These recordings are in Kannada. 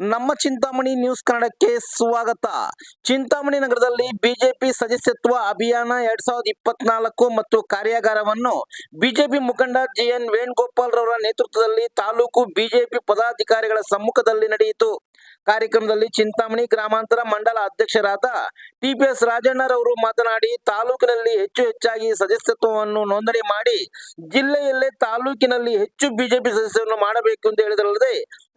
ನಮ್ಮ ಚಿಂತಾಮಣಿ ನ್ಯೂಸ್ ಕನ್ನಡಕ್ಕೆ ಸ್ವಾಗತ. ಚಿಂತಾಮಣಿ ನಗರದಲ್ಲಿ ಬಿಜೆಪಿ ಸದಸ್ಯತ್ವ ಅಭಿಯಾನ ಎರಡ್ ಸಾವಿರದ ಇಪ್ಪತ್ನಾಲ್ಕು ಮತ್ತು ಕಾರ್ಯಾಗಾರವನ್ನು ಬಿಜೆಪಿ ಮುಖಂಡ ಜಿಎನ್ ವೇಣುಗೋಪಾಲ್ ರವರ ನೇತೃತ್ವದಲ್ಲಿ ತಾಲೂಕು ಬಿಜೆಪಿ ಪದಾಧಿಕಾರಿಗಳ ಸಮ್ಮುಖದಲ್ಲಿ ನಡೆಯಿತು. ಕಾರ್ಯಕ್ರಮದಲ್ಲಿ ಚಿಂತಾಮಣಿ ಗ್ರಾಮಾಂತರ ಮಂಡಲ ಅಧ್ಯಕ್ಷರಾದ ಟಿಪಿಎಸ್ ರಾಜಣ್ಣರವರು ಮಾತನಾಡಿ, ತಾಲೂಕಿನಲ್ಲಿ ಹೆಚ್ಚು ಹೆಚ್ಚಾಗಿ ಸದಸ್ಯತ್ವವನ್ನು ನೋಂದಣಿ ಮಾಡಿ, ಜಿಲ್ಲೆಯಲ್ಲೇ ತಾಲೂಕಿನಲ್ಲಿ ಹೆಚ್ಚು ಬಿಜೆಪಿ ಸದಸ್ಯರನ್ನು ಮಾಡಬೇಕು ಎಂದು ಹೇಳಿದರಲ್ಲದೆ,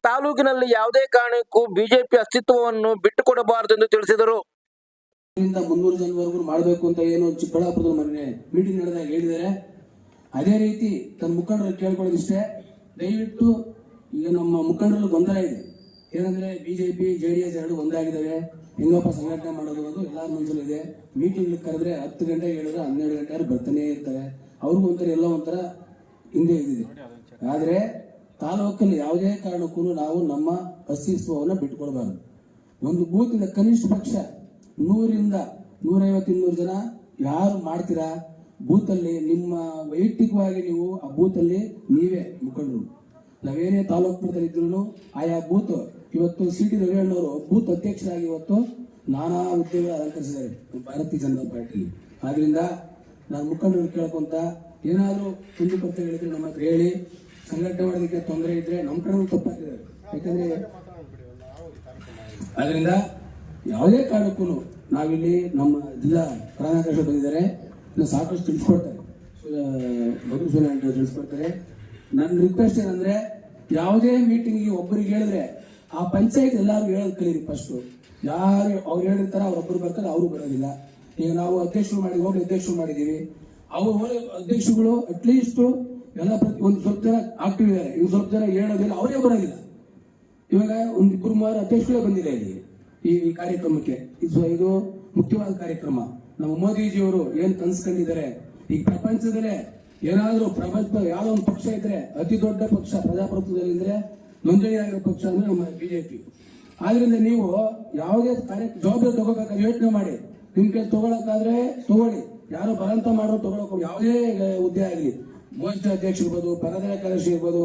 ತಾಲೂಕಿನಲ್ಲಿ ಯಾವುದೇ ಕಾರಣಕ್ಕೂ ಬಿಜೆಪಿ ಅಸ್ತಿತ್ವವನ್ನು ಬಿಟ್ಟುಕೊಡಬಾರದು ಎಂದು ತಿಳಿಸಿದರು. ಮುನ್ನೂರು ಜನವರೆಗೂ ಮಾಡಬೇಕು ಅಂತ ಏನು ಚಿಕ್ಕಬಳ್ಳಾಪುರದಲ್ಲಿ ಮೊನ್ನೆ ಮೀಟಿಂಗ್ ನಡೆದಾಗ ಹೇಳಿದ್ದಾರೆ. ಅದೇ ರೀತಿ ತನ್ನ ಮುಖಂಡರು ಕೇಳ್ಕೊಳ್ಳೋದಿಷ್ಟೇ. ದಯವಿಟ್ಟು ಈಗ ನಮ್ಮ ಮುಖಂಡರಲ್ಲಿ ಗೊಂದಲ ಇದೆ. ಏನಂದ್ರೆ ಬಿಜೆಪಿ ಜೆ ಡಿ ಎಸ್ ಎರಡು ಒಂದಾಗಿದ್ದಾವೆ ಹೆಂಗಪ್ಪ ಸಂಘಟನೆ ಮಾಡೋದು ಅನ್ನೋದು ಎಲ್ಲಾರ ಮನಸ್ಸಲ್ಲಿ ಇದೆ. ಮೀಟಿಂಗ್ ಕರೆದ್ರೆ ಹತ್ತು ಗಂಟೆ ಹೇಳಿದ್ರೆ ಹನ್ನೆರಡು ಗಂಟೆ ಬರ್ತಾನೆ ಇರ್ತಾರೆ. ಅವ್ರಿಗೂ ಒಂಥರ ಎಲ್ಲ ಒಂಥರ ಹಿಂದೆ ಇದಿದೆ ಆದ್ರೆ ತಾಲೂಕಲ್ಲಿ ಯಾವುದೇ ಕಾರಣಕ್ಕೂ ನಾವು ನಮ್ಮ ಅಸ್ತಿತ್ವವನ್ನು ಬಿಟ್ಕೊಡ್ಬಾರ್ದು ಒಂದು ಬೂತಿನ ಕನಿಷ್ಠ ಪಕ್ಷ ನೂರಿಂದ ನೂರೈವತ್ತು ಇನ್ನೂರು ಜನ ಯಾರು ಮಾಡ್ತೀರಾ? ಬೂತಲ್ಲಿ ನಿಮ್ಮ ವೈಯಕ್ತಿಕವಾಗಿ ನೀವು ಆ ಬೂತಲ್ಲಿ ನೀವೇ ಮುಖಂಡರು. ನಾವೇನೇ ತಾಲೂಕು ಮಟ್ಟದಲ್ಲಿ ಇದ್ರು ಆಯಾ ಬೂತ್ ಇವತ್ತು ಸಿ ಟಿ ರವಿಯಣ್ಣವರು ಬೂತ್ ಅಧ್ಯಕ್ಷರಾಗಿ ಇವತ್ತು ನಾನಾ ಹುದ್ದೆಗಳು ಅಲಂಕರಿಸಿದ್ದಾರೆ ಭಾರತೀಯ ಜನತಾ ಪಾರ್ಟಿ ಆದ್ರಿಂದ ನಾನು ಮುಖಂಡರು ಕೇಳ್ಕೊಂತ ಏನಾದರೂ ಕೊರತೆಗಳಿದ್ರೆ ನಮ್ಮ ಹತ್ರ ಹೇಳಿ. ಸಂಘಟನೆ ಮಾಡೋದಕ್ಕೆ ತೊಂದರೆ ಇದ್ರೆ ನಮ್ಮ ಕಡೆ ತಪ್ಪಾಗಿದೆ ಯಾಕಂದ್ರೆ ಅದರಿಂದ ಯಾವುದೇ ಕಾರಣಕ್ಕೂ ನಾವಿಲ್ಲಿ ನಮ್ಮ ಜಿಲ್ಲಾ ಪ್ರಾಣಾಕರ್ಷ ಬಂದಿದ್ದಾರೆ. ಸಾಕಷ್ಟು ತಿಳಿಸ್ಕೊಡ್ತಾರೆ. ತಿಳಿಸ್ಕೊಡ್ತಾರೆ. ನನ್ನ ರಿಕ್ವೆಸ್ಟ್ ಏನಂದ್ರೆ ಯಾವುದೇ ಮೀಟಿಂಗ್ ಒಬ್ಬರಿಗೆ ಹೇಳಿದ್ರೆ ಆ ಪಂಚಾಯತ್ ಎಲ್ಲಾರು ಹೇಳೋದು ಕಲೀರಿ ಫಸ್ಟ್ ಯಾರು ಅವ್ರು ಹೇಳಿರ್ತಾರೆ ಅವ್ರೊಬ್ಬರು ಬರ್ತಾರೆ, ಅವರು ಬರೋದಿಲ್ಲ. ಈಗ ನಾವು ಅಧ್ಯಕ್ಷರು ಮಾಡಿ ಹೋಗಿ ಅಧ್ಯಕ್ಷರು ಮಾಡಿದೀವಿ ಅವ್ರು ಹೋಗಿ ಅಧ್ಯಕ್ಷರುಗಳು ಅಟ್ಲೀಸ್ಟ್ ಎಲ್ಲ ಪ್ರತಿ ಒಂದು ಸ್ವಲ್ಪ ಜನ ಆಕ್ಟಿವ್ ಇದ್ದಾರೆ. ಇವ್ ಸ್ವಲ್ಪ ಜನ ಹೇಳೋದಿಲ್ಲ, ಅವರೇ ಬರೋದಿಲ್ಲ. ಇವಾಗ ಒಂದು ಇಬ್ಬರು ಮೂವರು ಅಧ್ಯಕ್ಷಗಳೇ ಬಂದಿಲ್ಲ ಇಲ್ಲಿ ಈ ಈ ಕಾರ್ಯಕ್ರಮಕ್ಕೆ. ಇದು ಇದು ಮುಖ್ಯವಾದ ಕಾರ್ಯಕ್ರಮ. ನಮ್ಮ ಮೋದಿಜಿಯವರು ಏನು ಕನ್ಸ್ಕೊಂಡಿದ್ದಾರೆ? ಈ ಪ್ರಪಂಚದಲ್ಲೇ ಏನಾದರೂ ಪ್ರಪಂಚ ಯಾವ್ದೋ ಒಂದು ಪಕ್ಷ ಇದ್ರೆ, ಅತಿ ದೊಡ್ಡ ಪಕ್ಷ ಪ್ರಜಾಪ್ರಭುತ್ವದಲ್ಲಿ ಇದ್ರೆ ನೋಂದಣಿ ಆಗಿರೋ ಪಕ್ಷ ಅಂದ್ರೆ ನಮ್ಮ ಬಿಜೆಪಿ ಆದ್ರಿಂದ ನೀವು ಯಾವುದೇ ಕಾರ್ಯ, ಜವಾಬ್ದಾರಿ ತಗೋಬೇಕಾದ್ರೆ ಯೋಚನೆ ಮಾಡಿ. ನಿಮ್ ಕೈ ತಗೊಳಕಾದ್ರೆ ತಗೊಳ್ಳಿ. ಯಾರು ಬಲಂತ ಮಾಡೋ ತಗೊಳಕ್ ಯಾವುದೇ ಹುದ್ದೆ ಆಗಲಿ. ಮೋಸ್ಟ್ ಅಧ್ಯಕ್ಷ ಇರ್ಬೋದು ಪರದಳ ಕಾರ್ಯದರ್ಶಿ ಇರ್ಬೋದು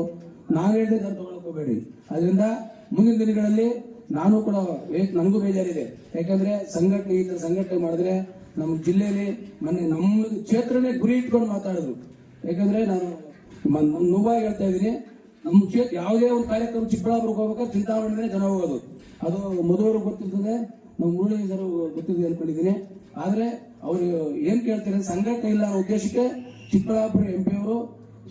ನಾನು ಹೇಳಿದ್ರೆ ನಾನು ತಗೊಳಕೋಬೇಡಿ ಅದರಿಂದ ಮುಂದಿನ ದಿನಗಳಲ್ಲಿ ನಾನು ಕೂಡ ನನಗೂ ಬೇಜಾರಿದೆ. ಯಾಕಂದ್ರೆ ಸಂಘಟನೆ, ಈ ತರ ಸಂಘಟನೆ ಮಾಡಿದ್ರೆ ನಮ್ಮ ಜಿಲ್ಲೆಯಲ್ಲಿ ಮೊನ್ನೆ ನಮ್ಮ ಕ್ಷೇತ್ರನೇ ಗುರಿ ಇಟ್ಕೊಂಡು ಮಾತಾಡಿದ್ರು. ಯಾಕಂದ್ರೆ ನಾನು ನೋವಾಗಿ ಹೇಳ್ತಾ ಇದ್ದೀನಿ. ನಮ್ಮ ಕ್ಷೇತ್ರ ಯಾವುದೇ ಒಂದು ಕಾರ್ಯಕ್ರಮ ಚಿಕ್ಕಬಳ್ಳಾಪುರಕ್ಕೆ ಹೋಗ್ಬೇಕಾದ್ರೆ ಚಿಂತಾಮಣಿನೇ ಜನ ಹೋಗೋದು. ಅದು ಮೊದಲು ಗೊತ್ತಿರ್ತದೆ ನಮ್ಮ ಮುರಳೀಧರು ಗೊತ್ತಿದೆ ಅನ್ಕೊಂಡಿದ್ದೀನಿ. ಆದರೆ ಅವರು ಏನು ಕೇಳ್ತಾರೆ, ಸಂಘಟನೆ ಇಲ್ಲ ಅನ್ನೋ ಉದ್ದೇಶಕ್ಕೆ ಚಿಕ್ಕಬಳ್ಳಾಪುರ ಎಂ ಪಿ ಅವರು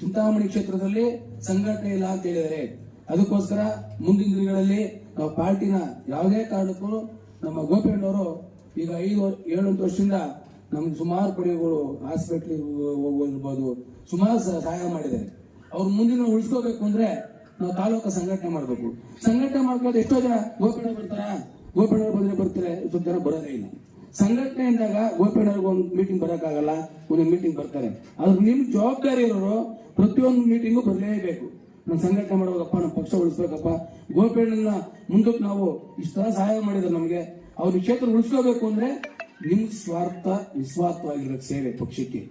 ಚಿಂತಾಮಣಿ ಕ್ಷೇತ್ರದಲ್ಲಿ ಸಂಘಟನೆ ಇಲ್ಲ ಅಂತ ಹೇಳಿದ್ದಾರೆ. ಅದಕ್ಕೋಸ್ಕರ ಮುಂದಿನ ದಿನಗಳಲ್ಲಿ ನಾವು ಪಾರ್ಟಿನ ಯಾವುದೇ ಕಾರಣಕ್ಕೂ ನಮ್ಮ ಗೋಪಿಯಣ್ಣವರು ಈಗ ಐದು ಏಳೆಂಟು ವರ್ಷದಿಂದ ನಮ್ಗೆ ಸುಮಾರು ಕಡೆಗಳು ಹಾಸ್ಪಿಟ್ಲಿಗೆ ಹೋಗಿರ್ಬೋದು ಸುಮಾರು ಸಹಾಯ ಮಾಡಿದ್ದಾರೆ. ಅವ್ರು ಮುಂದಿನ ಉಳಿಸ್ಕೋಬೇಕು ಅಂದ್ರೆ ನಾವು ತಾಲೂಕು ಸಂಘಟನೆ ಮಾಡಬೇಕು. ಸಂಘಟನೆ ಮಾಡ್ಕೊಂಡು ಎಷ್ಟೋ ಜನ ಗೋಪಿಣ ಬರ್ತಾರ? ಗೋಪಿಣ ಬಂದ್ರೆ ಬರ್ತಾರೆ ಸ್ವಲ್ಪ ಜನ ಬರೋದೇ ಇಲ್ಲ. ಸಂಘಟನೆ ಇದ್ದಾಗ ಗೋಪಿಣರ್ಗೆ ಒಂದು ಮೀಟಿಂಗ್ ಬರೋಕ್ಕಾಗಲ್ಲ, ಒಂದು ಮೀಟಿಂಗ್ ಬರ್ತಾರೆ. ಆದ್ರೆ ನಿಮ್ ಜವಾಬ್ದಾರಿ ಇರೋರು ಪ್ರತಿಯೊಂದು ಮೀಟಿಂಗು ಬರಲೇಬೇಕು. ನಾನು ಸಂಘಟನೆ ಮಾಡ್ಬೇಕಪ್ಪ ನಮ್ಮ ಪಕ್ಷ ಉಳಿಸ್ಬೇಕಪ್ಪ. ಗೋಪಿಯಣ್ಣನ ಮುಂದಕ್ಕೆ ನಾವು ಇಷ್ಟ ಸಹಾಯ ಮಾಡಿದ್ರು ನಮಗೆ. ಅವ್ರ ಕ್ಷೇತ್ರ ಉಳಿಸ್ಕೋಬೇಕು ಅಂದ್ರೆ ನಿಮ್ ಸ್ವಾರ್ಥ ನಿಸ್ವಾರ್ಥವಾಗಿರೋ ಸೇವೆ ಪಕ್ಷಕ್ಕೆ.